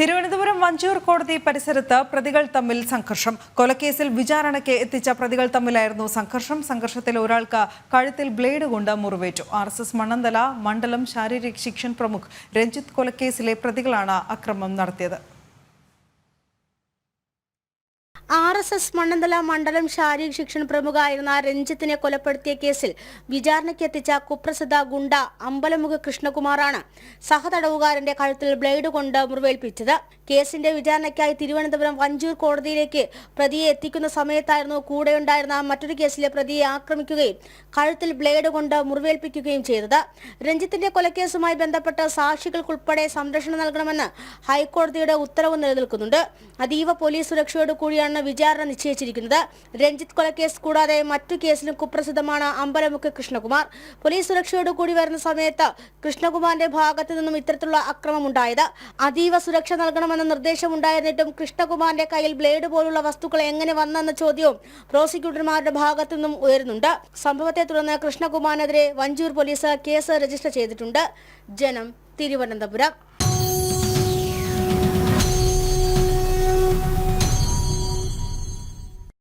തിരുവനന്തപുരം വഞ്ചൂർ കോടതി പരിസരത്ത് പ്രതികൾ തമ്മിൽ സംഘർഷം. കൊലക്കേസിൽ വിചാരണയ്ക്ക് എത്തിച്ച പ്രതികൾ തമ്മിലായിരുന്നു സംഘർഷം. സംഘർഷത്തിൽ ഒരാൾക്ക് കഴുത്തിൽ ബ്ലേഡ് കൊണ്ട് മുറിവേറ്റു. ആർ എസ് എസ് മണ്ണന്തല മണ്ഡലം ശാരീരിക് ശിക്ഷൻ പ്രമുഖ് രഞ്ജിത്ത് കൊലക്കേസിലെ പ്രതികളാണ് അക്രമം നടത്തിയത്. ആർ എസ് എസ് മണ്ണന്തല മണ്ഡലം ശാരീരിക ശിക്ഷണ പ്രമുഖായിരുന്ന രഞ്ജിത്തിനെ കൊലപ്പെടുത്തിയ കേസിൽ വിചാരണയ്ക്കെത്തിച്ച കുപ്രസിദ്ധ ഗുണ്ട അമ്പലമുഖ കൃഷ്ണകുമാറാണ് സഹതടവുകാരന്റെ കഴുത്തിൽ ബ്ലേഡ് കൊണ്ട് മുറിവേൽപ്പിച്ചത്. കേസിന്റെ വിചാരണയ്ക്കായി തിരുവനന്തപുരം വഞ്ചൂർ കോടതിയിലേക്ക് പ്രതിയെ എത്തിക്കുന്ന സമയത്തായിരുന്നു കൂടെയുണ്ടായിരുന്ന മറ്റൊരു കേസിലെ പ്രതിയെ ആക്രമിക്കുകയും കഴുത്തിൽ ബ്ലേഡ് കൊണ്ട് മുറിവേൽപ്പിക്കുകയും ചെയ്തത്. രഞ്ജിത്തിന്റെ കൊലക്കേസുമായി ബന്ധപ്പെട്ട സാക്ഷികൾക്കുൾപ്പെടെ സംരക്ഷണം നൽകണമെന്ന് ഹൈക്കോടതിയുടെ ഉത്തരവ് നിലനിൽക്കുന്നുണ്ട്. അതീവ പോലീസ് സുരക്ഷയോട് കൂടിയാണ് വിചാരണ നിശ്ചയിച്ചിരിക്കുന്നത്. രഞ്ജിത്ത് കൊലക്കേസ് കൂടാതെ മറ്റു കേസിലും കുപ്രസിദ്ധമാണ് അമ്പലമുക്ക് കൃഷ്ണകുമാർ. പോലീസ് സുരക്ഷയോട് കൂടി വരുന്ന സമയത്ത് കൃഷ്ണകുമാറിന്റെ ഭാഗത്തു നിന്നും ഇത്തരത്തിലുള്ള അക്രമം ഉണ്ടായത്. അതീവ സുരക്ഷ നൽകണമെന്ന നിർദ്ദേശം നിർദ്ദേശമുണ്ടായിരുന്നിട്ടും കൃഷ്ണകുമാറിന്റെ കയ്യിൽ ബ്ലേഡ് പോലുള്ള വസ്തുക്കൾ എങ്ങനെ വന്നെന്ന ചോദ്യവും പ്രോസിക്യൂട്ടർമാരുടെ ഭാഗത്തു നിന്നും ഉയരുന്നുണ്ട്. സംഭവത്തെ തുടർന്ന് കൃഷ്ണകുമാറിനെതിരെ വഞ്ചൂർ പോലീസ് കേസ് രജിസ്റ്റർ ചെയ്തിട്ടുണ്ട്. ജനം തിരുവനന്തപുരം.